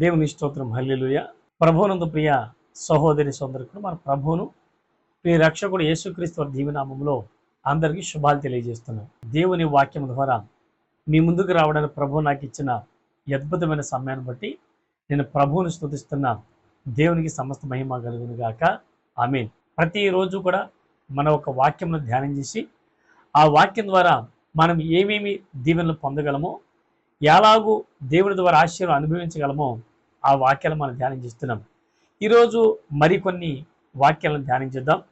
దేవుని స్తోత్రం. హల్లిలుయ. ప్రభునందు ప్రియ సహోదరి సోదరుకుడు మన ప్రభువును ప్రియ రక్షకుడు యేసుక్రీస్తు దీవినామంలో అందరికీ శుభాలు తెలియజేస్తున్నాం. దేవుని వాక్యం ద్వారా మీ ముందుకు రావడానికి ప్రభు నాకు ఇచ్చిన అద్భుతమైన సమయాన్ని బట్టి నేను ప్రభువుని స్తుతిస్తున్నా దేవునికి సమస్త మహిమ కలుగును గాక. ఆమె ప్రతిరోజు కూడా మన ఒక వాక్యంను ధ్యానం చేసి ఆ వాక్యం ద్వారా మనం ఏమేమి దీవెనలు పొందగలమో ఎలాగూ దేవుని ద్వారా ఆశీర్వాదం అనుభవించగలమో ఆ వాక్యాలు మనం ధ్యానం చేస్తున్నాం ఈరోజు మరికొన్ని వాక్యాలను ధ్యానం చేద్దాం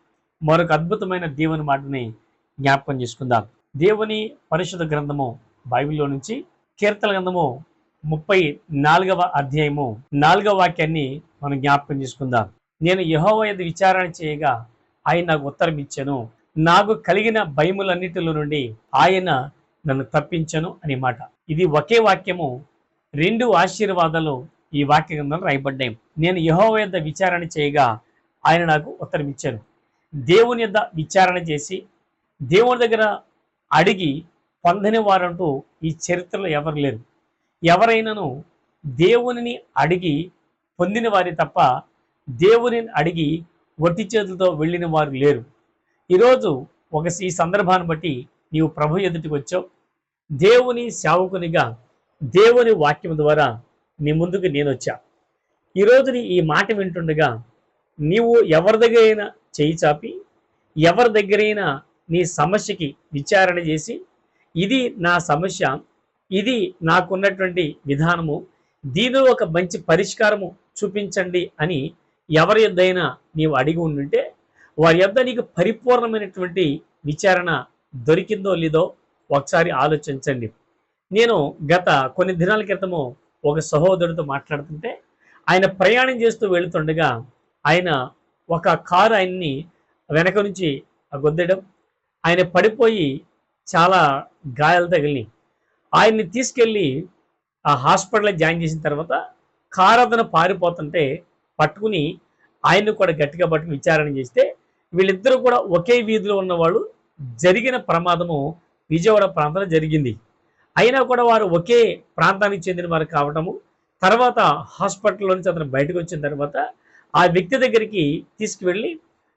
మరొక అద్భుతమైన దేవుని మాటని జ్ఞాపకం చేసుకుందాం. దేవుని పరిశుద్ధ గ్రంథము బైబిల్లో నుంచి కీర్తన గ్రంథము ముప్పై నాలుగవ అధ్యాయము నాలుగవ వాక్యాన్ని మనం జ్ఞాపకం చేసుకుందాం. నేను యహోవ యొద్ద విచారణ చేయగా ఆయన నాకు ఉత్తరం ఇచ్చాను. నాకు కలిగిన భయములన్నిటిలో నుండి ఆయన నన్ను తప్పించను అనే మాట. ఇది ఒకే వాక్యము రెండు ఆశీర్వాదాలు ఈ వాక్య గ్రంథంలో రాయబడ్డాయి. నేను యహోవ యొద్ద విచారణ చేయగా ఆయన నాకు ఉత్తరం ఇచ్చాను దేవుని యొద్ద విచారణ చేసి దేవుని దగ్గర అడిగి పొందని వారంటూ ఈ చరిత్రలో ఎవరు లేరు. ఎవరైనాను దేవునిని అడిగి పొందిన వారి తప్ప దేవునిని అడిగి ఒట్టి చేతులతో వెళ్ళిన వారు లేరు. ఈరోజు ఒక ఈ సందర్భాన్ని బట్టి నీవు ప్రభు ఎదుటికి వచ్చావు. దేవుని సేవకునిగా దేవుని వాక్యం ద్వారా నీ ముందుకు నేను వచ్చా ఈరోజు నీ ఈ మాట వింటుండగా నీవు ఎవరి దగ్గరైనా చేయి చాపి ఎవరి దగ్గరైనా నీ సమస్యకి విచారణ చేసి ఇది నా సమస్య ఇది నాకున్నటువంటి విధానము దీనిలో ఒక మంచి పరిష్కారము చూపించండి అని ఎవరి యొద్దైనా నీవు అడిగి ఉండుంటే వారి యొద్ద నీకు పరిపూర్ణమైనటువంటి విచారణ దొరికిందో లేదో ఒకసారి ఆలోచించండి. నేను గత కొన్ని దినాల క్రితము ఒక సహోదరుడితో మాట్లాడుతుంటే ఆయన ప్రయాణం చేస్తూ వెళుతుండగా ఆయన ఒక కారు ఆయన్ని వెనక నుంచి గొద్దడం ఆయన పడిపోయి చాలా గాయాలు తగిలి ఆయన్ని తీసుకెళ్ళి ఆ హాస్పిటల్లో జాయిన్ చేసిన తర్వాత కారు అతను పారిపోతుంటే పట్టుకుని ఆయన్ని కూడా గట్టిగా పట్టుకుని విచారణ చేస్తే వీళ్ళిద్దరూ కూడా ఒకే వీధిలో ఉన్నవాళ్ళు జరిగిన ప్రమాదము విజయవాడ ప్రాంతంలో జరిగింది. అయినా కూడా వారు ఒకే ప్రాంతానికి చెందిన వారు కావటము తర్వాత హాస్పిటల్లో నుంచి అతను బయటకు వచ్చిన తర్వాత ఆ వ్యక్తి దగ్గరికి తీసుకువెళ్ళి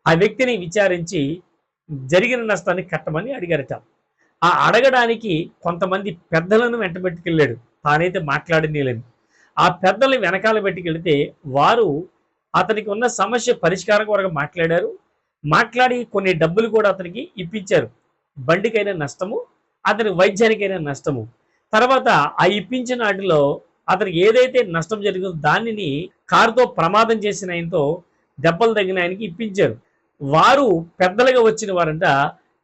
ఆ వ్యక్తిని విచారించి జరిగిన నష్టాన్ని కట్టమని అడిగారట. ఆ అడగడానికి కొంతమంది పెద్దలను వెంట పెట్టుకెళ్ళాడు. తానైతే మాట్లాడింది లేదు ఆ పెద్దల్ని వెనకాల పెట్టుకెళ్తే వారు అతనికి ఉన్న సమస్య పరిష్కారం కొరకు మాట్లాడారు. మాట్లాడి కొన్ని డబ్బులు కూడా అతనికి ఇప్పించారు. బండికైనా నష్టము అతని వైద్యానికైనా నష్టము. తర్వాత ఆ ఇప్పించిన వాటిలో అతనికి ఏదైతే నష్టం జరిగిందో దానిని కారుతో ప్రమాదం చేసిన ఆయనతో దెబ్బలు తగిన ఆయనకి ఇప్పించారు. వారు పెద్దలుగా వచ్చిన వారంట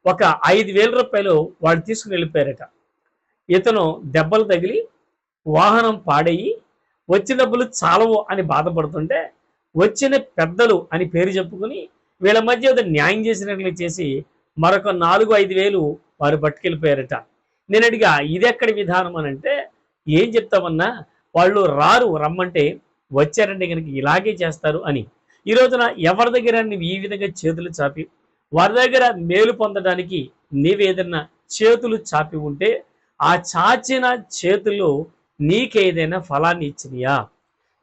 ఒక ఐదు వేల రూపాయలు వాళ్ళు తీసుకుని వెళ్ళిపోయారట. ఇతను దెబ్బలు తగిలి వాహనం పాడయి వచ్చిన డబ్బులు చాలవు అని బాధపడుతుంటే వచ్చిన పెద్దలు అని పేరు చెప్పుకుని వీళ్ళ మధ్య న్యాయం చేసినట్లు చేసి మరొక నాలుగు ఐదు వేలు వారు పట్టుకెళ్ళిపోయారట. నేను అడిగా ఇది ఎక్కడి విధానం? అని అంటే ఏం చెప్తామన్నా వాళ్ళు రారు రమ్మంటే వచ్చారంటే కనుక ఇలాగే చేస్తారు అని. ఈ రోజున ఎవరి దగ్గర నువ్వు ఈ విధంగా చేతులు చాపి వారి దగ్గర మేలు పొందడానికి నీవేదన్నా చేతులు చాపి ఉంటే ఆ చాచిన చేతులు నీకేదైనా ఫలాన్ని ఇచ్చినయా?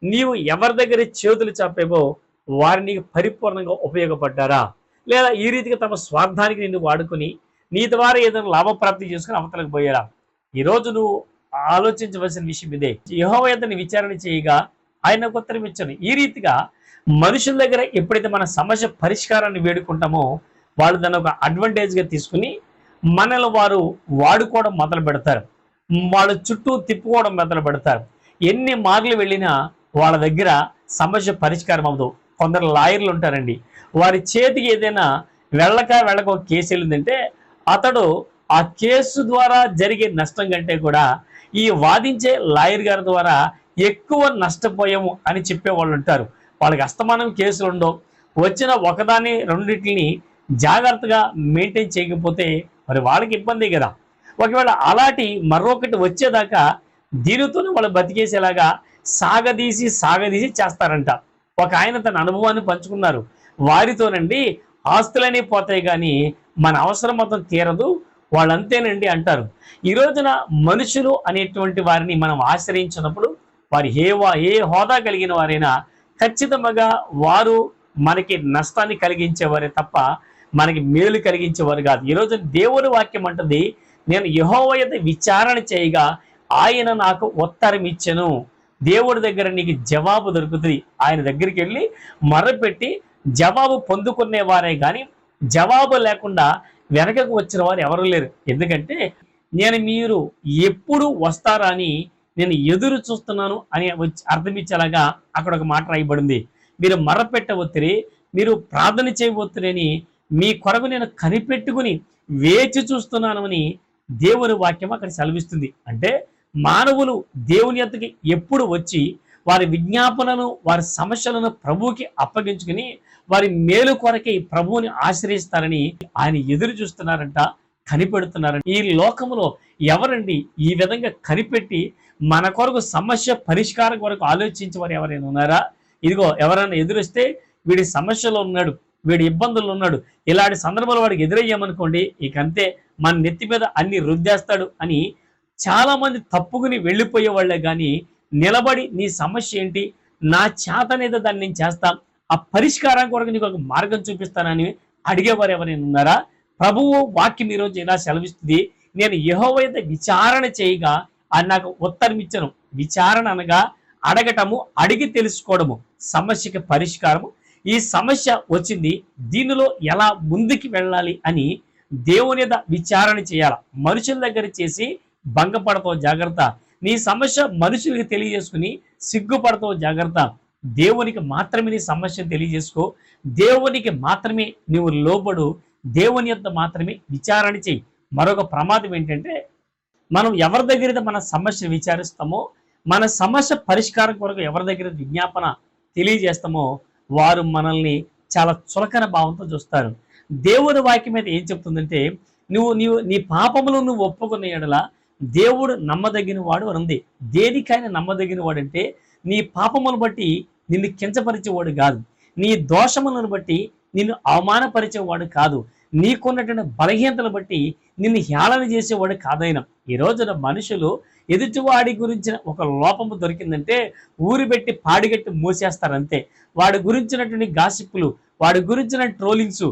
నీవు ఎవరి దగ్గర చేతులు చాపేవో వారు నీకు పరిపూర్ణంగా ఉపయోగపడ్డారా? లేదా ఈ రీతిగా తమ స్వార్థానికి నిన్ను వాడుకొని నీ ద్వారా ఏదైనా లాభప్రాప్తి చేసుకుని అవతలకు పోయారా ఈరోజు నువ్వు ఆలోచించవలసిన విషయం ఇదే. యహోవ యొద్దని విచారణ చేయగా ఆయన ఉత్తరం ఇచ్చాను ఈ రీతిగా మనుషుల దగ్గర ఎప్పుడైతే మన సమస్య పరిష్కారాన్ని వేడుకుంటామో వాళ్ళు దాన్ని ఒక అడ్వాంటేజ్గా తీసుకుని మనల్ని వారు వాడుకోవడం మొదలు పెడతారు. వాళ్ళ చుట్టూ తిప్పుకోవడం మొదలు పెడతారు. ఎన్ని మార్లు వెళ్ళినా వాళ్ళ దగ్గర సమస్య పరిష్కారం అవ్వదు. కొందరు లాయర్లు ఉంటారండి. వారి చేతికి ఏదైనా వెళ్ళక వెళ్ళక ఒక కేసు వెళ్ళిందంటే అతడు ఆ కేసు ద్వారా జరిగే నష్టం కంటే కూడా ఈ వాదించే లాయర్ గారి ద్వారా ఎక్కువ నష్టపోయాము అని చెప్పే వాళ్ళు ఉంటారు. వాళ్ళకి అస్తమానం కేసులు ఉండవు. వచ్చిన ఒకదాని రెండింటిని జాగ్రత్తగా మెయింటైన్ చేయకపోతే మరి వాళ్ళకి ఇబ్బంది కదా. ఒకవేళ అలాంటి మరొకటి వచ్చేదాకా దీనితోనే వాళ్ళు బతికేసేలాగా సాగదీసి సాగదీసి చేస్తారంట. ఒక ఆయన తన అనుభవాన్ని పంచుకున్నారు. వారితోనండి ఆస్తులనే పోతాయి కానీ మన అవసరం మొత్తం తీరదు వాళ్ళంతేనండి అంటారు. ఈ రోజున మనుషులు అనేటువంటి వారిని మనం ఆశ్రయించినప్పుడు వారి ఏ వా- ఏ హోదా కలిగిన వారైనా ఖచ్చితంగా వారు మనకి నష్టాన్ని కలిగించేవారే తప్ప మనకి మేలు కలిగించేవారు కాదు. ఈరోజు దేవుని వాక్యం అంటుంది నేను యహోవయత విచారణ చేయగా ఆయన నాకు ఉత్తరం ఇచ్చెను. దేవుడి దగ్గర నీకు జవాబు దొరుకుతుంది. ఆయన దగ్గరికి వెళ్ళి మర్రపెట్టి జవాబు పొందుకునేవారే కానీ జవాబు లేకుండా వెనకకు వచ్చిన వారు ఎవరు లేరు. ఎందుకంటే నేను మీరు ఎప్పుడు వస్తారా అని నేను ఎదురు చూస్తున్నాను అని వచ్చి అర్థమిచ్చేలాగా అక్కడ ఒక మాట రాయబడింది. మీరు మరపెట్ట ఒత్తిడి మీరు ప్రార్థన చేయబోతురని మీ కొరకు నేను కనిపెట్టుకుని వేచి చూస్తున్నాను అని దేవుని వాక్యం అక్కడ సెలవిస్తుంది. అంటే మానవులు దేవుని యొద్దకి ఎప్పుడు వచ్చి వారి విజ్ఞాపనను వారి సమస్యలను ప్రభువుకి అప్పగించుకుని వారి మేలు కొరకే ప్రభువుని ఆశ్రయిస్తారని ఆయన ఎదురు చూస్తున్నారంట కనిపెడుతున్నారని. ఈ లోకంలో ఎవరండి ఈ విధంగా కనిపెట్టి మన కొరకు సమస్య పరిష్కారం కొరకు ఆలోచించే వారు ఎవరైనా ఉన్నారా? ఇదిగో ఎవరైనా ఎదురొస్తే వీడి సమస్యలో ఉన్నాడు వీడి ఇబ్బందుల్లో ఉన్నాడు ఇలాంటి సందర్భాలు వాడికి ఎదురయ్యామనుకోండి ఇక అంతే మన నెత్తి మీద అన్ని రుద్దేస్తాడు అని చాలామంది తప్పుకుని వెళ్ళిపోయే వాళ్ళే కానీ నిలబడి నీ సమస్య ఏంటి? నా చేతనేదో దాన్ని నేను చేస్తాను. ఆ పరిష్కారం కొరకు నీకు ఒక మార్గం చూపిస్తానని అడిగేవారు ఎవరైనా ఉన్నారా? ప్రభువు వాక్యం ఈరోజు ఇలా సెలవిస్తుంది. నేను యెహోవా విచారణ చేయగా ఆయన నాకు ఉత్తరం ఇచ్చను. విచారణ అనగా అడగటము అడిగి తెలుసుకోవడము సమస్యకి పరిష్కారము. ఈ సమస్య వచ్చింది దీనిలో ఎలా ముందుకు వెళ్ళాలి అని దేవుని మీద విచారణ చేయాలి? మనుషుల దగ్గర చేసి భంగపడతావు జాగ్రత్త. నీ సమస్య మనుషులకి తెలియజేసుకుని సిగ్గుపడతావు జాగ్రత్త. దేవునికి మాత్రమే నీ సమస్య తెలియజేసుకో. దేవునికి మాత్రమే నువ్వు లోబడు. దేవుని యొక్క మాత్రమే విచారణ చేయి. మరొక ప్రమాదం ఏంటంటే మనం ఎవరి దగ్గర మన సమస్య విచారిస్తామో మన సమస్య పరిష్కారం కొరకు ఎవరి దగ్గర విజ్ఞాపన తెలియజేస్తామో వారు మనల్ని చాలా చులకన భావంతో చూస్తారు. దేవుని వాక్యం మీద ఏం చెప్తుందంటే నువ్వు నీవు నీ పాపములు నువ్వు ఒప్పుకున్న ఎడలా దేవుడు నమ్మదగిన వాడు ఉంది. దేనికైనా నమ్మదగిన వాడంటే నీ పాపములు బట్టి నిన్ను కించపరిచేవాడు కాదు. నీ దోషములను బట్టి నిన్ను అవమానపరిచేవాడు కాదు. నీకున్నటువంటి బలహీనతలు బట్టి నిన్ను హేళన చేసేవాడు కాదైన. ఈ రోజున మనుషులు ఎదుటివాడి గురించిన ఒక లోపము దొరికిందంటే ఊరి పెట్టి పాడిగట్టి మూసేస్తారంతే. వాడి గురించినటువంటి గాసిప్పులు వాడి గురించిన ట్రోలింగ్స్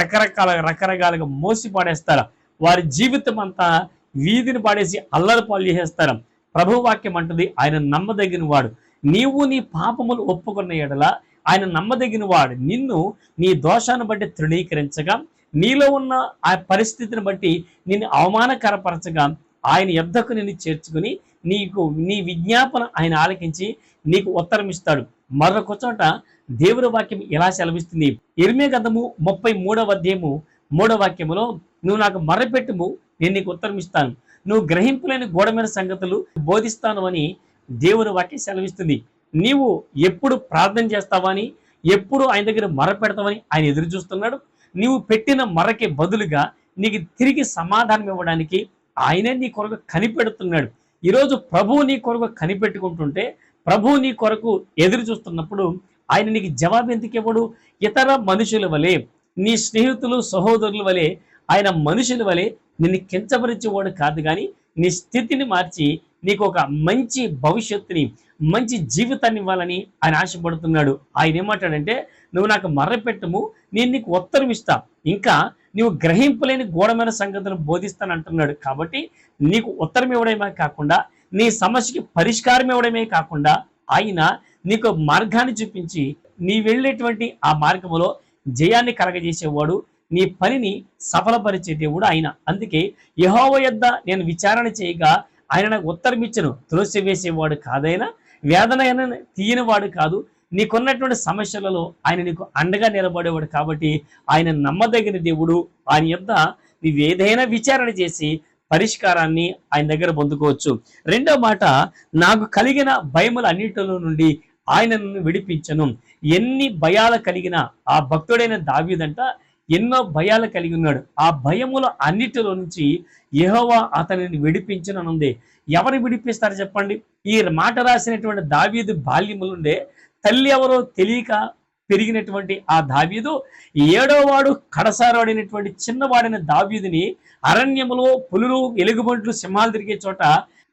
రకరకాల రకరకాలుగా మోసి పాడేస్తారు వారి జీవితం అంతా వీధిని పాడేసి అల్లరి పాలు చేసేస్తారు. ప్రభువాక్యం అంటుంది ఆయన నమ్మదగిన వాడు. నీవు నీ పాపములు ఒప్పుకున్న ఎడల ఆయన నమ్మదగిన వాడు. నిన్ను నీ దోషాన్ని బట్టి తృణీకరించగా నీలో ఉన్న ఆ పరిస్థితిని బట్టి నిన్ను అవమానకరపరచగా ఆయన ఎద్దకు నిన్ను చేర్చుకుని నీకు నీ విజ్ఞాపన ఆయన ఆలకించి నీకు ఉత్తరం ఇస్తాడు మరొక చోట దేవుని వాక్యం ఎలా సెలవిస్తుంది? ఇర్మే గతము ముప్పై మూడవ అధ్యాయము మూడవ వాక్యములో నువ్వు నాకు మర్రపెట్టుము నేను నీకు ఉత్తరం ఇస్తాను. నువ్వు గ్రహింపులేని గోడమైన సంగతులు బోధిస్తాను అని దేవుని వాక్యం సెలవిస్తుంది. నీవు ఎప్పుడు ప్రార్థన చేస్తావని ఎప్పుడు ఆయన దగ్గర మర పెడతావని ఆయన ఎదురు చూస్తున్నాడు. నీవు పెట్టిన మరకి బదులుగా నీకు తిరిగి సమాధానం ఇవ్వడానికి ఆయనే నీ కొరకు కనిపెడుతున్నాడు. ఈరోజు ప్రభువు నీ కొరకు కనిపెట్టుకుంటుంటే ప్రభువు నీ కొరకు ఎదురు చూస్తున్నప్పుడు ఆయన నీకు జవాబు ఎందుకు ఇవ్వడు? ఇతర మనుషుల వలె నీ స్నేహితులు సహోదరుల వలె ఆయన మనుషుల వలె నిన్ను కించపరిచేవాడు కాదు కానీ నీ స్థితిని మార్చి నీకు ఒక మంచి భవిష్యత్తుని మంచి జీవితాన్ని ఇవ్వాలని ఆయన ఆశపడుతున్నాడు. ఆయన ఏమంటాడంటే నువ్వు నాకు మర్రపెట్టము నేను నీకు ఉత్తరం ఇస్తా. ఇంకా నీవు గ్రహింపలేని ఘోరమైన సంగతులను బోధిస్తాను అంటున్నాడు కాబట్టి నీకు ఉత్తరం ఇవ్వడమే కాకుండా నీ సమస్యకి పరిష్కారం ఇవ్వడమే కాకుండా ఆయన నీకు మార్గాన్ని చూపించి నీ వెళ్ళేటువంటి ఆ మార్గములో జయాన్ని కలగజేసేవాడు నీ పనిని సఫలపరిచే దేవుడు ఆయన. అందుకే యహోవ యొద్ద నేను విచారణ చేయగా ఆయన నాకు ఉత్తరమిచ్చను. త్రోసివేసేవాడు కాదైనా వేదన తీయనివాడు కాదు. నీకున్నటువంటి సమస్యలలో ఆయన నీకు అండగా నిలబడేవాడు కాబట్టి ఆయన నమ్మదగిన దేవుడు. ఆయన యొద్ద నీవు ఏదైనా విచారణ చేసి పరిష్కారాన్ని ఆయన దగ్గర పొందుకోవచ్చు. రెండో మాట నాకు కలిగిన భయముల అన్నిటిలో నుండి ఆయన నన్ను విడిపించను. ఎన్ని భయాలు కలిగిన ఆ భక్తుడైన దావీదంట ఎన్నో భయాలు కలిగి ఉన్నాడు. ఆ భయముల అన్నిటిలో నుంచి యహోవా అతనిని విడిపించనుంది ఎవరు విడిపిస్తారు చెప్పండి? ఈ మాట రాసినటువంటి దావీదు బాల్యములుండే తల్లి ఎవరో తెలియక పెరిగినటువంటి ఆ దావీదు ఏడోవాడు కడసారవాడినటువంటి చిన్నవాడైన దావీదుని అరణ్యములో పులులు ఎలుగుబంట్లు సింహాలు తిరిగే చోట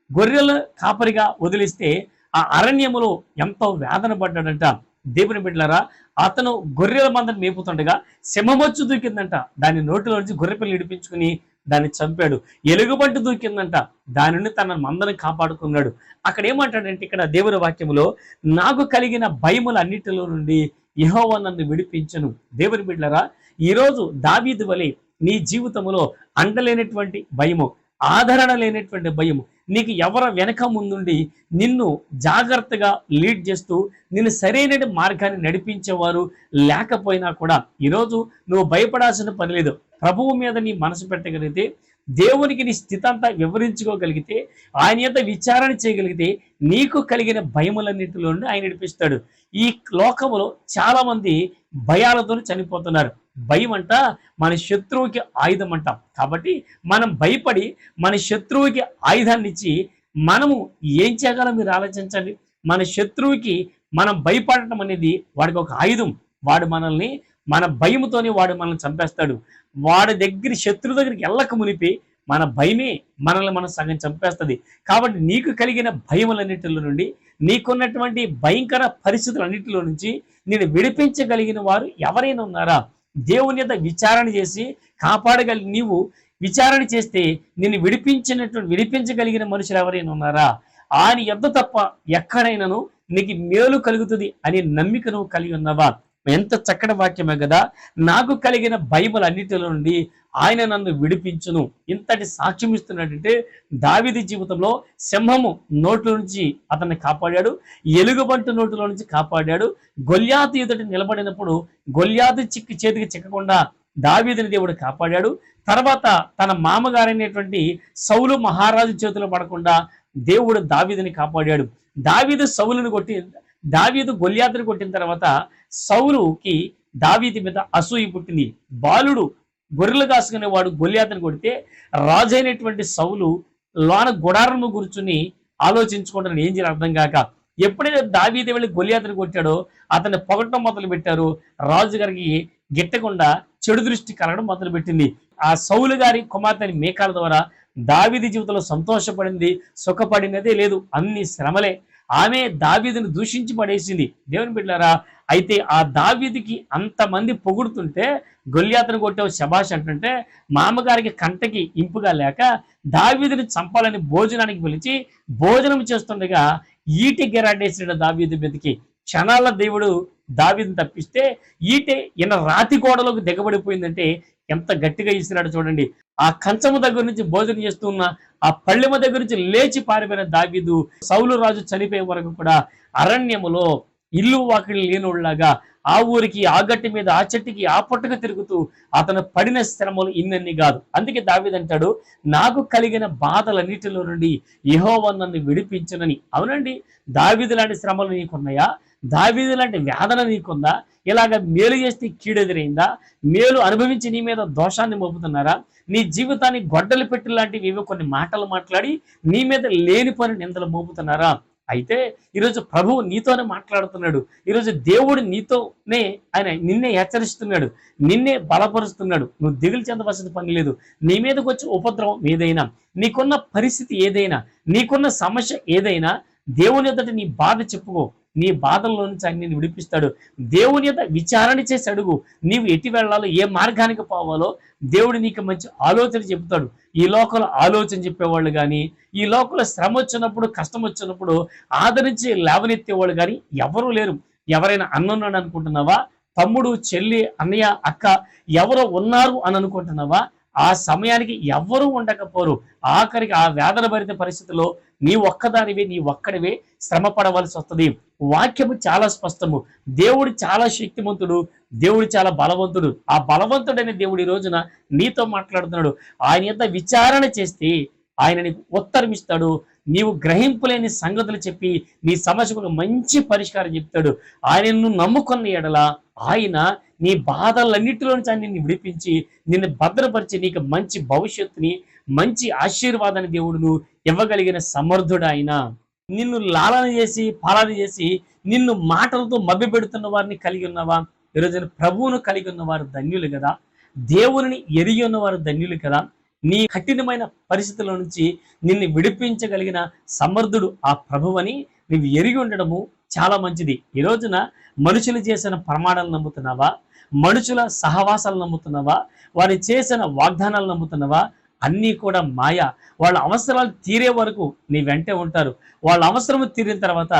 గొర్రెల కాపరిగా వదిలిస్తే ఆ అరణ్యములో ఎంతో వేదన పడ్డాడంట. దేవుని బిడ్డలారా అతను గొర్రెల మందని మేపుతుండగా సింహమొచ్చు దూకిందంట. దాని నోటిలో నుంచి గొర్రెపిల్లి ఇడిపించుకుని దాన్ని చంపాడు. ఎలుగుబంటి దూకిందంట. దానిని తన మందని కాపాడుకున్నాడు. అక్కడ ఏమంటాడంటే ఇక్కడ దేవుని వాక్యములో నాకు కలిగిన భయములన్నిటిలో నుండి యహోవ నన్ను విడిపించను. దేవుని బిడ్డలరా ఈరోజు దావీదు వలె నీ జీవితంలో అండలేనటువంటి భయము ఆదరణ లేనటువంటి భయము నీకు ఎవర వెనక ముందుండి నిన్ను జాగ్రత్తగా లీడ్ చేస్తూ నిన్ను సరైన మార్గాన్ని నడిపించేవారు లేకపోయినా కూడా ఈరోజు నువ్వు భయపడాల్సిన పని లేదు. ప్రభువు మీద నీ మనసు పెట్టగలిగితే దేవునికి నీ స్థితి అంతా వివరించుకోగలిగితే ఆయన యొక్క విచారణ చేయగలిగితే నీకు కలిగిన భయములన్నింటిలో ఆయన నడిపిస్తాడు. ఈ లోకంలో చాలామంది భయాలతో చనిపోతున్నారు. భయం అంట మన శత్రువుకి ఆయుధం అంట కాబట్టి మనం భయపడి మన శత్రువుకి ఆయుధాన్ని ఇచ్చి మనము ఏం చేయగలం మీరు ఆలోచించండి. మన శత్రువుకి మనం భయపడటం అనేది వాడికి ఒక ఆయుధం. వాడు మనల్ని మన భయముతోనే వాడు మనల్ని చంపేస్తాడు. వాడి దగ్గర శత్రువు దగ్గరికి వెళ్ళక మునిపి మన భయమే మనల్ని మనం సగం చంపేస్తుంది. కాబట్టి నీకు కలిగిన భయములన్నిటిలో నుండి నీకున్నటువంటి భయంకర పరిస్థితులన్నిటిలో నుంచి నేను విడిపించగలిగిన వారు ఎవరైనా ఉన్నారా? దేవుని యొక్క విచారణ చేసి కాపాడగలి నీవు విచారణ చేస్తే నిన్ను విడిపించినటువంటి విడిపించగలిగిన మనుషులు ఎవరైనా ఉన్నారా? ఆయన ఎద్ద తప్ప ఎక్కడైనాను నీకు మేలు కలుగుతుంది అనే నమ్మిక నువ్వు కలిగి ఉన్నావా? ఎంత చక్కటి వాక్యమే కదా. నాకు కలిగిన బైబిల్ అన్నిటిలో నుండి ఆయన నన్ను విడిపించును. ఇంతటి సాక్ష్యం ఇస్తున్నాడంటే దావిది జీవితంలో సింహము నోట్ల నుంచి అతన్ని కాపాడాడు. ఎలుగుబంటు నోటులో నుంచి కాపాడాడు. గొల్యాతి ఎదుటి నిలబడినప్పుడు గొల్యాతి చిక్కి చేతికి చిక్కకుండా దావీదుని దేవుడు కాపాడాడు. తర్వాత తన మామగారైనటువంటి సౌలు మహారాజు చేతిలో పడకుండా దేవుడు దావీదిని కాపాడాడు. దావీదు సౌలును కొట్టి దావీదు గొల్యాతుని కొట్టిన తర్వాత సౌలుకి దావీది మీద అసూయి పుట్టింది. బాలుడు గొర్రెలు కాసుకునే వాడు గొల్లియాతను కొడితే రాజైనటువంటి సౌలు లోన గుడారము కూర్చుని ఆలోచించుకుంటాను ఏం చేయాలి? అర్థం కాక ఎప్పుడైతే దావీది వెళ్ళి గొలియాతను కొట్టాడో అతన్ని పొగటం మొదలు పెట్టారు. రాజు గారికి గిట్టకుండా చెడు దృష్టి కలగడం మొదలు పెట్టింది. ఆ సౌలు గారి కుమార్తెని మేకాల ద్వారా దావీది జీవితంలో సంతోషపడింది సుఖపడినదే లేదు అన్ని శ్రమలే. ఆమె దావీదిని దూషించి పడేసింది. దేవుని బిడ్డారా అయితే ఆ దావీదికి అంతమంది పొగుడుతుంటే గొల్లియాతను కొట్టావు శభాష్ అంటుంటే మామగారికి కంటకి ఇంపుగా లేక దావీదిని చంపాలని భోజనానికి పిలిచి భోజనం చేస్తుండగా ఈటి గెరాడేసిన దావీది మీదకి. క్షణాల దేవుడు దావీదిని తప్పిస్తే ఈటే ఈయన రాతి గోడలోకి దిగబడిపోయిందంటే ఎంత గట్టిగా ఇస్తున్నాడు చూడండి. ఆ కంచము దగ్గర నుంచి భోజనం చేస్తున్న ఆ పళ్ళెమ దగ్గర నుంచి లేచి పారిపోయిన దావీదు సౌలు రాజు చనిపోయే వరకు కూడా అరణ్యములో ఇల్లు వాకిడి లేనోళ్ళలాగా ఆ ఊరికి ఆ గట్టి మీద ఆ చెట్టుకి ఆ పొట్టుకు తిరుగుతూ అతను పడిన శ్రమలు ఇన్నన్ని కాదు. అందుకే దావిదంటాడు నాకు కలిగిన బాధలన్నిటిలో నుండి యహోవన్ నన్ను విడిపించనని. అవునండి దావిది లాంటి శ్రమలు నీకున్నాయా? దావిది లాంటి వేదన నీకుందా? ఇలాగ మేలు చేస్తే కీడెదిరైందా మేలు అనుభవించి నీ మీద దోషాన్ని మోపుతున్నారా? నీ జీవితాన్ని గొడ్డలు పెట్టి లాంటివి ఇవి కొన్ని మాటలు మాట్లాడి నీ మీద లేని పని నిందలు మోపుతున్నారా? అయితే ఈరోజు ప్రభువు నీతోనే మాట్లాడుతున్నాడు. ఈరోజు దేవుడు నీతోనే ఆయన నిన్నే హెచ్చరిస్తున్నాడు. నిన్నే బలపరుస్తున్నాడు. నువ్వు దిగులు చెందవలసిన పని లేదు. నీ మీదకి వచ్చే ఉపద్రవం ఏదైనా నీకున్న పరిస్థితి ఏదైనా నీకున్న సమస్య ఏదైనా దేవుని ఎదుట నీ బాధ చెప్పుకో. నీ బాధల్లో నుంచి ఆయన నేను విడిపిస్తాడు. దేవుని యొక్క విచారణ చేసి అడుగు. నీవు ఎటు వెళ్ళాలో ఏ మార్గానికి పోవాలో దేవుడు నీకు మంచి ఆలోచన చెప్తాడు ఈ లోకంలో ఆలోచన చెప్పేవాళ్ళు కానీ ఈ లోకంలో శ్రమ వచ్చినప్పుడు కష్టం వచ్చినప్పుడు ఆదరించి లేవనెత్తేవాళ్ళు కానీ ఎవరూ లేరు. ఎవరైనా అన్నున్నాడు అనుకుంటున్నావా? తమ్ముడు చెల్లి అన్నయ్య అక్క ఎవరో ఉన్నారు అని అనుకుంటున్నావా? ఆ సమయానికి ఎవ్వరూ ఉండకపోరు. ఆఖరికి ఆ వేదన భరిత పరిస్థితిలో నీ ఒక్కదానివే నీ ఒక్కడివే శ్రమ పడవలసి వస్తుంది. వాక్యము చాలా స్పష్టము. దేవుడు చాలా శక్తిమంతుడు. దేవుడు చాలా బలవంతుడు. ఆ బలవంతుడైన దేవుడు ఈ రోజున నీతో మాట్లాడుతున్నాడు. ఆయన యొక్క విచారణ చేస్తే ఆయన నీకు ఉత్తరమిస్తాడు నీవు గ్రహింపులేని సంగతులు చెప్పి నీ సమస్యకు ఒక మంచి పరిష్కారం చెప్తాడు. ఆయనను నమ్ముకున్న ఎడల ఆయన నీ బాధలన్నిటిలో నుంచి ఆయన నిన్ను విడిపించి నిన్ను భద్రపరిచి నీకు మంచి భవిష్యత్తుని మంచి ఆశీర్వాదాన్ని దేవుడును ఇవ్వగలిగిన సమర్థుడు ఆయన నిన్ను లాలన చేసి పాలన చేసి నిన్ను మాటలతో మభ్యపెడుతున్న వారిని కలిగి ఉన్నవా? ఈరోజు ప్రభువును కలిగి ఉన్నవారు ధన్యులు కదా. దేవుని ఎరిగి ఉన్నవారు ధన్యులు కదా. నీ కఠినమైన పరిస్థితుల నుంచి నిన్ను విడిపించగలిగిన సమర్థుడు ఆ ప్రభువని. నువ్వు ఎరిగి ఉండడము చాలా మంచిది. ఈ రోజున మనుషులు చేసిన ప్రమాణాలు నమ్ముతున్నావా? మనుషుల సహవాసాలు నమ్ముతున్నావా? వారు చేసిన వాగ్దానాలు నమ్ముతున్నావా? అన్నీ కూడా మాయ. వాళ్ళ అవసరాలు తీరే వరకు నీ వెంటే ఉంటారు. వాళ్ళ అవసరం తీరిన తర్వాత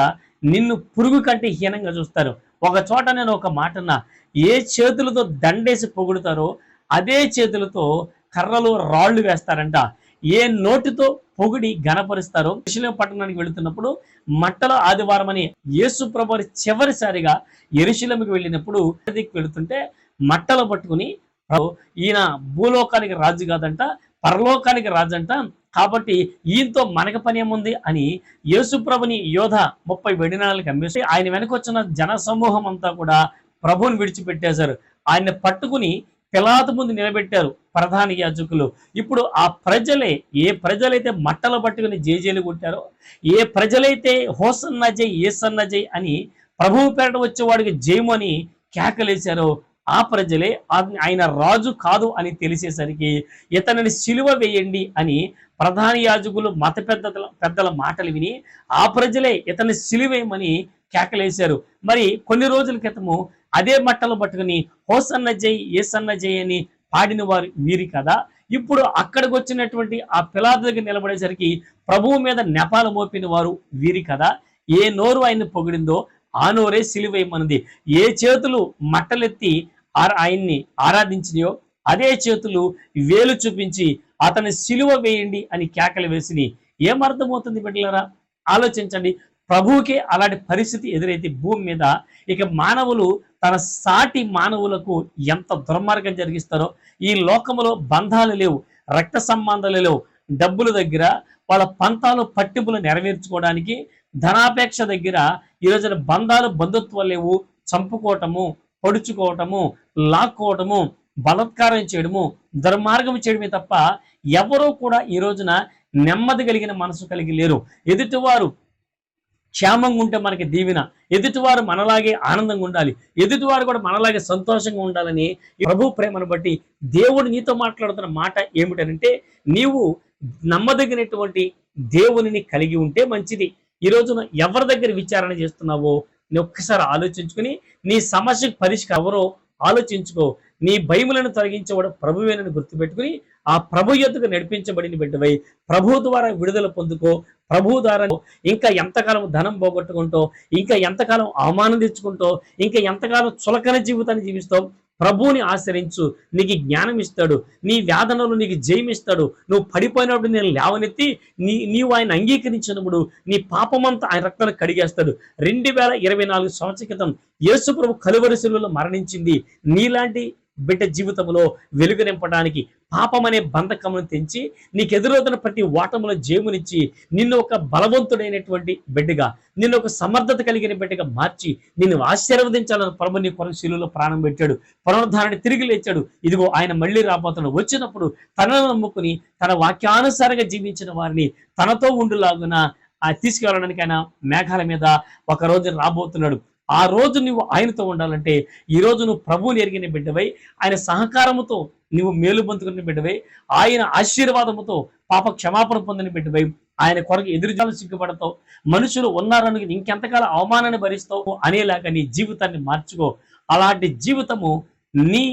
నిన్ను పురుగు కంటే హీనంగా చూస్తారు. ఒక చోట నేను ఒక మాటన్న ఏ చేతులతో దండేసి పొగుడుతారో అదే చేతులతో కర్రలు రాళ్ళు వేస్తారంట. ఏ నోటితో పొగిడి గణపరుస్తారో ఎరుషలేం పట్టణానికి వెళుతున్నప్పుడు మట్టల ఆదివారం అని యేసు ప్రభు చివరిసారిగా ఎరుశలంకి వెళ్ళినప్పుడు దిక్కు వెళుతుంటే మట్టలు పట్టుకుని "ప్రభు, ఈయన భూలోకానికి రాజు కాదంట పరలోకానికి రాజు అంట కాబట్టి ఈయనతో మనకి పని ఏముంది అని యేసుప్రభుని యోధ ముప్పై వెడినాళ్ళకి అమ్మేసి ఆయన వెనక వచ్చిన జన సమూహం అంతా కూడా ప్రభుని విడిచిపెట్టేశారు. ఆయన్ని పట్టుకుని పిలాతు ముందు నిలబెట్టారు ప్రధాన యాజకులు. ఇప్పుడు ఆ ప్రజలే ఏ ప్రజలైతే మట్టలు పట్టుకుని జేజేలు కొట్టారో ఏ ప్రజలైతే హోసన్న జై ఏసన్న జై అని ప్రభువు పేరట వచ్చేవాడికి జయము అని కేకలేశారో ఆ ప్రజలే ఆయన రాజు కాదు అని తెలిసేసరికి ఇతనిని సిలువ వేయండి అని ప్రధాన యాజకులు మత పెద్దల పెద్దల మాటలు విని ఆ ప్రజలే ఇతని సిలువేయమని కేకలేశారు. మరి కొన్ని రోజుల క్రితము అదే మట్టలు పట్టుకుని హోసన్న జై ఏసన్న జై అని పాడిన వారు వీరి కదా. ఇప్పుడు అక్కడికి వచ్చినటువంటి ఆ పిలాద దగ్గర నిలబడేసరికి ప్రభువు మీద నెపాలు మోపిన వారు వీరి కదా. ఏ నోరు ఆయన పొగిడిందో ఆ నోరే సిలువేయమన్నది ఏ చేతులు మట్టలెత్తి ఆ- ఆయన్ని ఆరాధించినాయో అదే చేతులు వేలు చూపించి అతని సిలువ వేయండి అని కేకలు వేసిని. ఏమర్థమవుతుంది బిడ్డలరా? ఆలోచించండి. ప్రభువుకి అలాంటి పరిస్థితి ఎదురైతే భూమి మీద ఇక మానవులు తన సాటి మానవులకు ఎంత దుర్మార్గం జరిగిస్తారో ఈ లోకములో బంధాలు లేవు రక్త సంబంధాలు లేవు. డబ్బుల దగ్గర వాళ్ళ పంతాలు పట్టింపులు నెరవేర్చుకోవడానికి ధనాపేక్ష దగ్గర ఈ రోజున బంధాలు బంధుత్వాలు లేవు. చంపుకోవటము పొడుచుకోవటము లాక్కోవటము బలత్కారం చేయడము దుర్మార్గం చేయడమే తప్ప ఎవరూ కూడా ఈ రోజున నెమ్మది కలిగిన మనసు కలిగి లేరు. ఎదుటివారు క్షేమంగా ఉంటే మనకి దీవెన. ఎదుటివారు మనలాగే ఆనందంగా ఉండాలి. ఎదుటివారు కూడా మనలాగే సంతోషంగా ఉండాలని ప్రభు ప్రేమను బట్టి దేవుడు నీతో మాట్లాడుతున్న మాట ఏమిటనంటే నీవు నమ్మదగినటువంటి దేవునిని కలిగి ఉంటే మంచిది. ఈ రోజున ఎవరి దగ్గర విచారణ చేస్తున్నావో నీ ఒక్కసారి ఆలోచించుకుని నీ సమస్యకు పరిష్కారం ఎవరో ఆలోచించుకో. నీ భయములను తొలగించేవాడు ప్రభువేనని గుర్తుపెట్టుకుని ఆ ప్రభు యొద్దకు నడిపించబడిన బిడ్డవై ప్రభు ద్వారా విడుదల పొందుకో. ప్రభు ద్వారా ఇంకా ఎంతకాలం ధనం పోగొట్టుకుంటో ఇంకా ఎంతకాలం అవమానం తెచ్చుకుంటో ఇంకా ఎంతకాలం చులకన జీవితాన్ని జీవిస్తావు ప్రభువుని ఆశ్రయించు. నీకు జ్ఞానం ఇస్తాడు. నీ వేదనలు నీకు జయమిస్తాడు నువ్వు పడిపోయినప్పుడు నేను లేవనెత్తి నీ నీవు ఆయన అంగీకరించినప్పుడు నీ పాపమంతా ఆయన రక్తాన్ని కడిగేస్తాడు. రెండు వేల ఇరవై నాలుగు సంవత్సర క్రితం యేసు ప్రభు కలువరి మరణించింది. నీలాంటి బిడ్డ జీవితంలో వెలుగు నింపడానికి పాపం అనే బంధకమును తెంచి నీకు ఎదురవుతున్న ప్రతి ఓటములో జేమునిచ్చి నిన్ను ఒక బలవంతుడైనటువంటి బిడ్డగా నిన్ను ఒక సమర్థత కలిగిన బిడ్డగా మార్చి నిన్ను ఆశీర్వదించాలని ప్రభు నీ కొరకు శిలువలో ప్రాణం పెట్టాడు. పునరుద్ధారణ తిరిగి లేచాడు. ఇదిగో ఆయన మళ్ళీ రాబోతున్నాడు వచ్చినప్పుడు తనను నమ్ముకుని తన వాక్యానుసారంగా జీవించిన వారిని తనతో ఉండులాగున ఆ తీసుకెళ్ళడానికి ఆయన మేఘాల మీద ఒక రోజు రాబోతున్నాడు. ఆ రోజు నువ్వు ఆయనతో ఉండాలంటే ఈ రోజు నువ్వు ప్రభువుని ఎరిగిన బిడ్డవై ఆయన సహకారముతో నువ్వు మేలు పొందుకున్న బిడ్డవై ఆయన ఆశీర్వాదముతో పాప క్షమాపణ పొందిన బిడ్డవై ఆయన కొరకు ఎదురుజాలు సిగ్గుపడతావు మనుషులు ఉన్నారని ఇంకెంతకాలం అవమానాన్ని భరిస్తావు అనేలాగా నీ జీవితాన్ని మార్చుకో. అలాంటి జీవితము నీ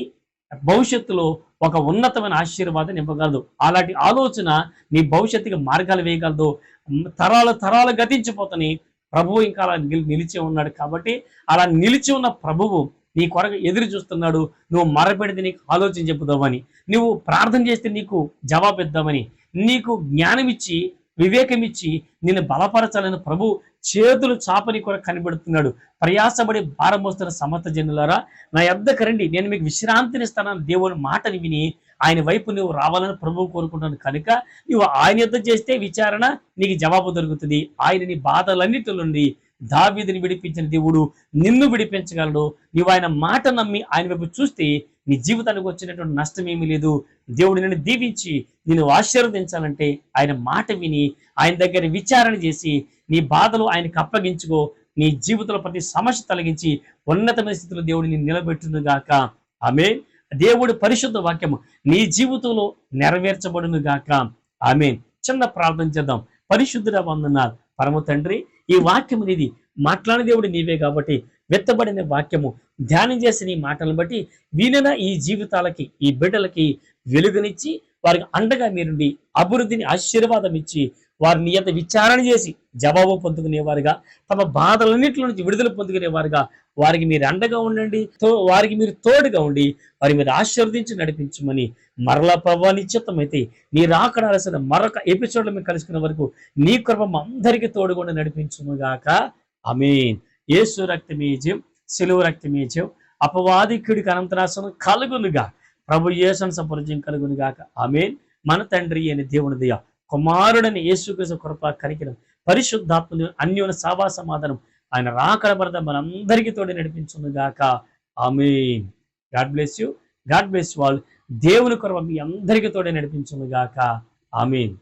భవిష్యత్తులో ఒక ఉన్నతమైన ఆశీర్వాదం నింపగలదు అలాంటి ఆలోచన నీ భవిష్యత్తుకి మార్గాలు వేయగలదు. తరాలు తరాలు గతించిపోతాయి ప్రభువు ఇంకా అలా నిలిచి ఉన్నాడు కాబట్టి అలా నిలిచి ఉన్న ప్రభువు నీ కొరకు ఎదురు చూస్తున్నాడు. నువ్వు మరపెడితే నీకు ఆలోచన చెప్పుదామని నువ్వు ప్రార్థన చేస్తే నీకు జవాబు ఇద్దామని నీకు జ్ఞానం ఇచ్చి నిన్ను బలపరచాలని ప్రభు చేతులు చాపని కూడా కనిపెడుతున్నాడు. ప్రయాసపడి భారం వస్తున్న సమర్థ జనులారా నా యొద్దకు రండి. నేను మీకు విశ్రాంతిని ఇస్తానని దేవుని మాటని విని ఆయన వైపు నువ్వు రావాలని ప్రభువు కోరుకుంటాను కనుక నువ్వు ఆయన యుద్ధం చేస్తే విచారణ నీకు జవాబు దొరుకుతుంది. ఆయన నీ బాధలన్నిటి నుండి దావీదిని విడిపించిన దేవుడు నిన్ను విడిపించగలడు. నువ్వు ఆయన మాట నమ్మి ఆయన వైపు చూస్తే నీ జీవితానికి వచ్చినటువంటి నష్టం ఏమీ లేదు. దేవుడు నిన్ను దీవించి నిన్ను ఆశీర్వదించాలంటే ఆయన మాట విని ఆయన దగ్గర విచారణ చేసి నీ బాధలు ఆయనకు అప్పగించుకో. నీ జీవితంలో ప్రతి సమస్య తొలగించి ఉన్నతమైన స్థితిలో దేవుడిని నిలబెట్టును గాక. ఆమె దేవుడు పరిశుద్ధ వాక్యము నీ జీవితంలో నెరవేర్చబడును గాక. ఆమె చిన్న ప్రార్థన చేద్దాం. పరిశుద్ధుడ వందనాలు. పరమ తండ్రి ఈ వాక్యం అనేది మాట్లాడిన దేవుడు నీవే కాబట్టి వెత్తబడిన వాక్యము. ధ్యానం చేసిన ఈ మాటలను బట్టి వీనన ఈ జీవితాలకి ఈ బిడ్డలకి వెలుగునిచ్చి వారికి అండగా మీరుండి అభివృద్ధిని ఆశీర్వాదం ఇచ్చి వారిని ఎంత విచారణ చేసి జవాబు పొందుకునేవారుగా తమ బాధలన్నింటి నుంచి విడుదల పొందుకునేవారుగా వారికి మీరు అండగా ఉండండి తో- వారికి మీరు తోడుగా ఉండి వారి మీరు ఆశీర్వదించి నడిపించమని మరలా ప్రభావ నిశ్చితమైతే నీ రాకడాల్సిన మరొక ఎపిసోడ్లో మేము కలుసుకునే వరకు నీ కృప అందరికీ తోడుగా నడిపించును గాక అమీన్ యేసు రక్తమీజ్యం సెలువు రక్తమీజ్యం అపవాదికుడికి అనంతరాశనం కలుగునుగా ప్రభు యేసన సపరిచయం కలుగును గాక మన తండ్రి అని దేవుని దయ కుమారుడని యేసుక్రీస్తు కృప కరికినం పరిశుద్ధాత్మ అన్యోన సాభా సమాధానం ఆయన రాకడ భరత మనందరికీ తోడి నడిపించును గాక. ఆమేన్. God bless you. God bless వాళ్ళు దేవుని కొరవ మీ అందరికీ తోడే నడిపించును గాక. ఆమేన్.